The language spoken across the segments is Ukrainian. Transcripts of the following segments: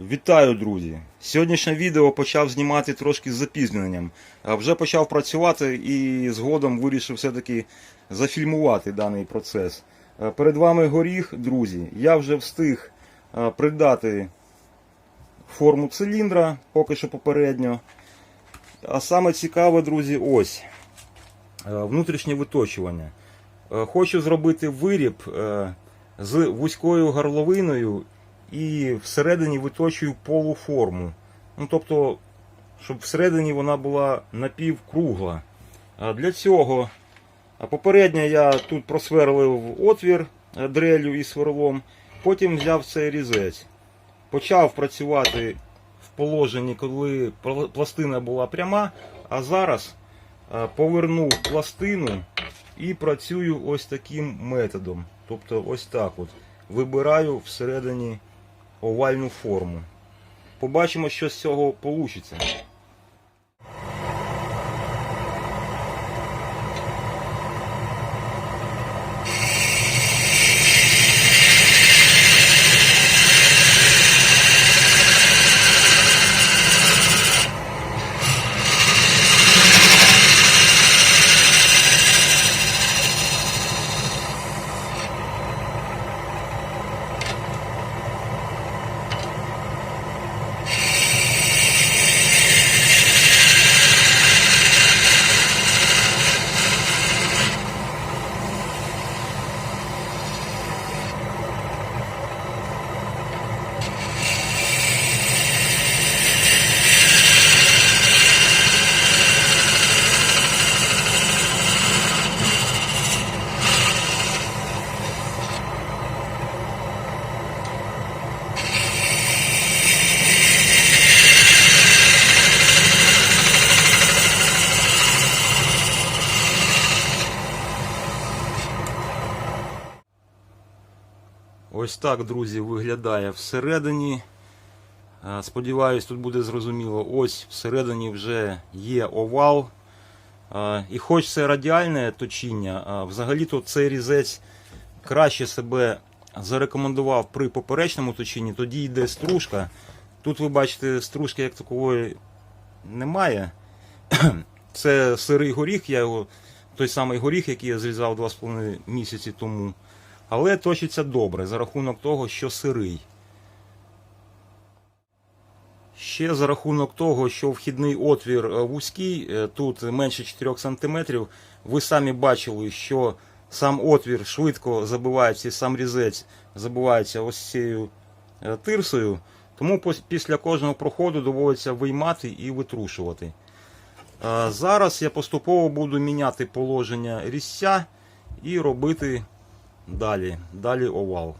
Вітаю, друзі! Сьогоднішнє відео почав знімати трошки з запізненням. Вже почав працювати і згодом вирішив все-таки зафільмувати даний процес. Е, Перед вами горіх, друзі. Я вже встиг е, придати форму циліндра, поки що попередньо. А саме цікаве, друзі, ось е, внутрішнє виточування. Хочу зробити виріб з вузькою горловиною і всередині виточую полуформу. Ну, тобто, щоб всередині вона була напівкругла. А Для цього попередньо я тут просверлив отвір е, дрелю і сверлом, потім взяв цей різець. Почав працювати в положенні, коли пластина була пряма, а зараз е, повернув пластину і працюю ось таким методом. Тобто ось так от. Вибираю всередині овальну форму. Побачимо, що з цього вийде. Так, друзі, виглядає всередині. Е, Сподіваюсь, тут буде зрозуміло. Ось всередині вже є овал. Е, І хоч це радіальне точіння, взагалі-то цей різець краще себе зарекомендував при поперечному точінні, тоді йде стружка. Тут ви бачите, стружки як такової немає. Це сирий горіх, я його, той самий горіх, який я зрізав 2,5 місяці тому. Але точиться добре за рахунок того, що сирий. Ще за рахунок того, що вхідний отвір е, вузький, е, тут менше 4 см, ви самі бачили, що сам отвір швидко забивається, сам різець забивається ось цією е, тирсою. Тому після кожного проходу доводиться виймати і витрушувати. Зараз я поступово буду міняти положення різця і робити далі, далі овал.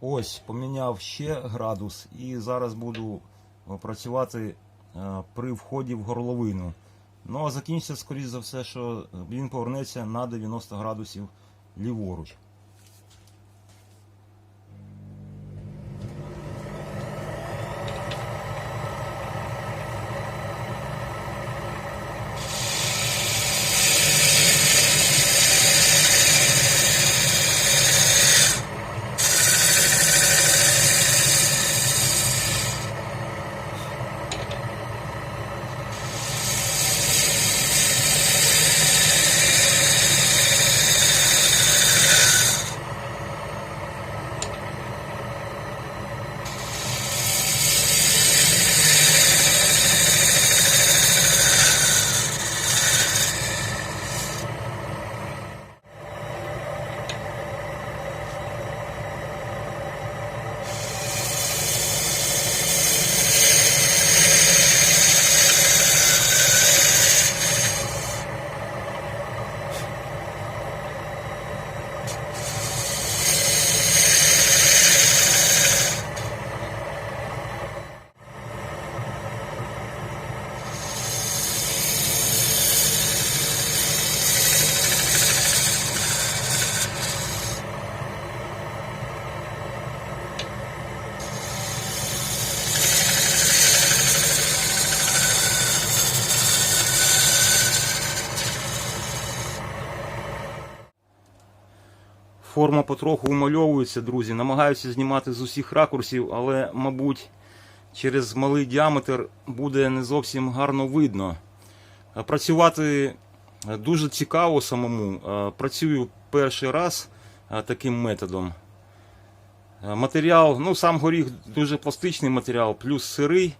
Ось поміняв ще градус і зараз буду е, працювати е, при вході в горловину. Ну а закінчиться, скоріш за все, що він повернеться на 90 градусів ліворуч. Форма потроху умальовується, друзі. Намагаюся знімати з усіх ракурсів, але, мабуть, через малий діаметр буде не зовсім гарно видно. Працювати е, дуже цікаво самому. Е, Працюю перший раз е, таким методом. Матеріал, ну сам горіх дуже пластичний матеріал, плюс сирий,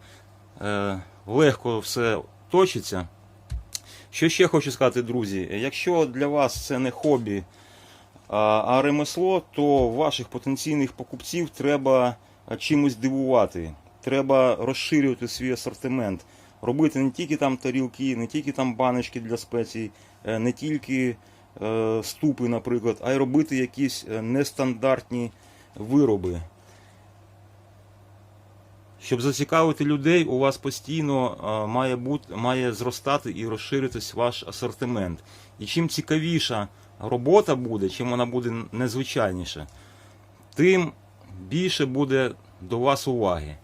легко все точиться. Що ще хочу сказати, друзі, якщо для вас це не хобі, а, ремесло, то ваших потенційних покупців треба чимось дивувати. Треба розширювати свій асортимент, робити не тільки там тарілки, не тільки там баночки для спецій, е, не тільки е, ступи, наприклад, а й робити якісь е, нестандартні вироби. Щоб зацікавити людей, у вас постійно має бути, має зростати і розширитись ваш асортимент. І чим цікавіша робота буде, чим вона буде незвичайніша, тим більше буде до вас уваги.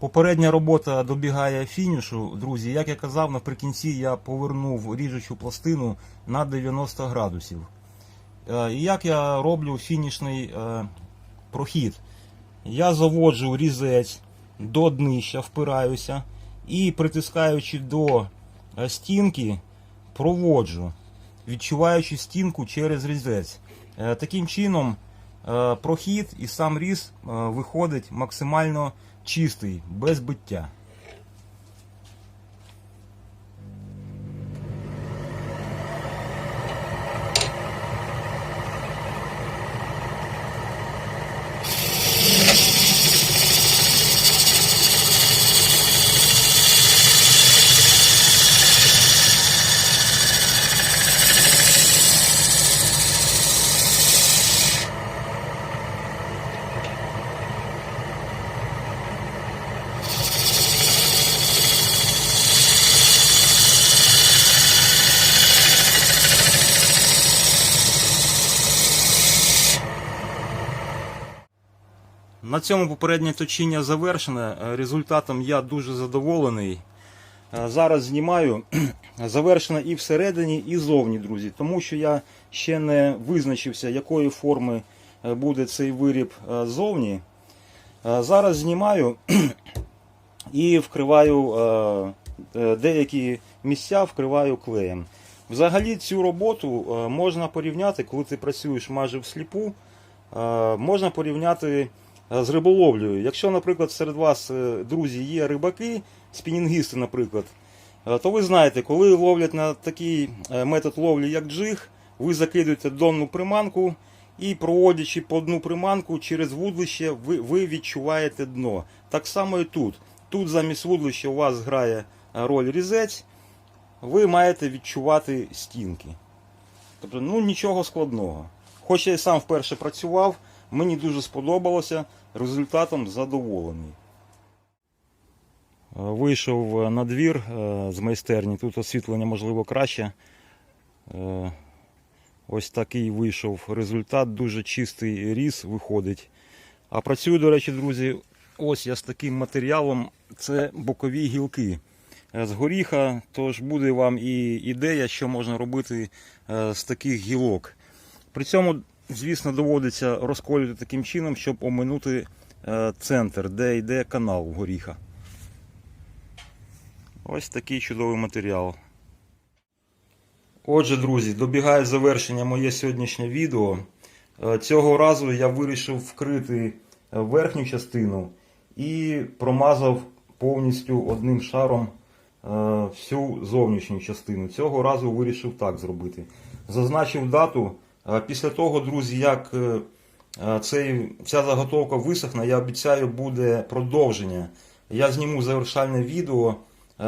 Попередня робота добігає фінішу, друзі. Як я казав, наприкінці я повернув ріжучу пластину на 90 градусів. Е, І як я роблю фінішний е, прохід? Я заводжу різець до днища, впираюся і притискаючи до е, стінки, проводжу, відчуваючи стінку через різець. Е, Таким чином е, прохід і сам різ виходить максимально чистий, без биття. На цьому попереднє точіння завершене. Е, Результатом я дуже задоволений. Е, Зараз знімаю завершено і всередині, і зовні, друзі, тому що я ще не визначився, якої форми е, буде цей виріб зовні. Е, Зараз знімаю і вкриваю деякі місця вкриваю клеєм. Взагалі цю роботу можна порівняти, коли ти працюєш майже всліпу, можна порівняти з риболовлею. Якщо, наприклад, серед вас, е, друзі, є рибаки, спінінгісти, наприклад, е, то ви знаєте, коли ловлять на такий е, метод ловлі, як джиг, ви закидуєте донну приманку і проводячи по дну приманку через вудлище, ви, ви відчуваєте дно. Так само і тут. Тут замість вудлища у вас грає е, роль різець, ви маєте відчувати стінки. Тобто, ну нічого складного. Хоч я і сам вперше працював, мені дуже сподобалося, результатом задоволений. Е, Вийшов на двір е, з майстерні, тут освітлення можливо краще. Е, Ось такий вийшов результат, дуже чистий різ виходить. А працюю, до речі, друзі, ось я з таким матеріалом, це бокові гілки е, з горіха, тож буде вам і ідея, що можна робити е, з таких гілок. При цьому, звісно, доводиться розколювати таким чином, щоб оминути е, центр, де йде канал горіха. Ось такий чудовий матеріал. Отже, друзі, добігає завершення моє сьогоднішнє відео. Е, Цього разу я вирішив вкрити е, верхню частину і промазав повністю одним шаром всю зовнішню частину. Цього разу вирішив так зробити. Зазначив дату. Е, Після того, друзі, як е, е, цей, ця заготовка висохне, я обіцяю, буде продовження. Я зніму завершальне відео,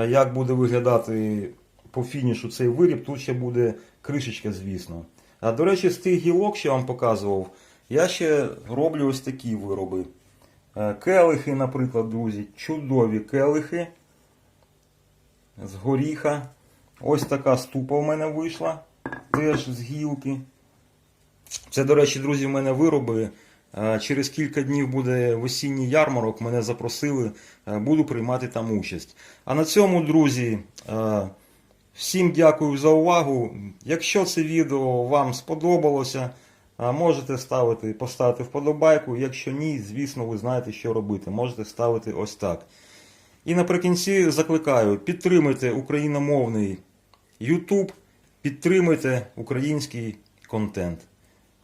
як буде виглядати по фінішу цей виріб. Тут ще буде кришечка, звісно. А до речі, з тих гілок, що я вам показував, я ще роблю ось такі вироби. Келихи, наприклад, друзі, чудові келихи з горіха. Ось така ступа в мене вийшла, теж з гілки. Це, до речі, друзі, в мене вироби. Е, Через кілька днів буде осінній ярмарок, мене запросили, е, буду приймати там участь. А на цьому, друзі, е, Всім дякую за увагу. Якщо це відео вам сподобалося, можете ставити, поставити вподобайку. Якщо ні, звісно, ви знаєте, що робити. Можете ставити ось так. І наприкінці закликаю, підтримуйте україномовний YouTube, підтримуйте український контент.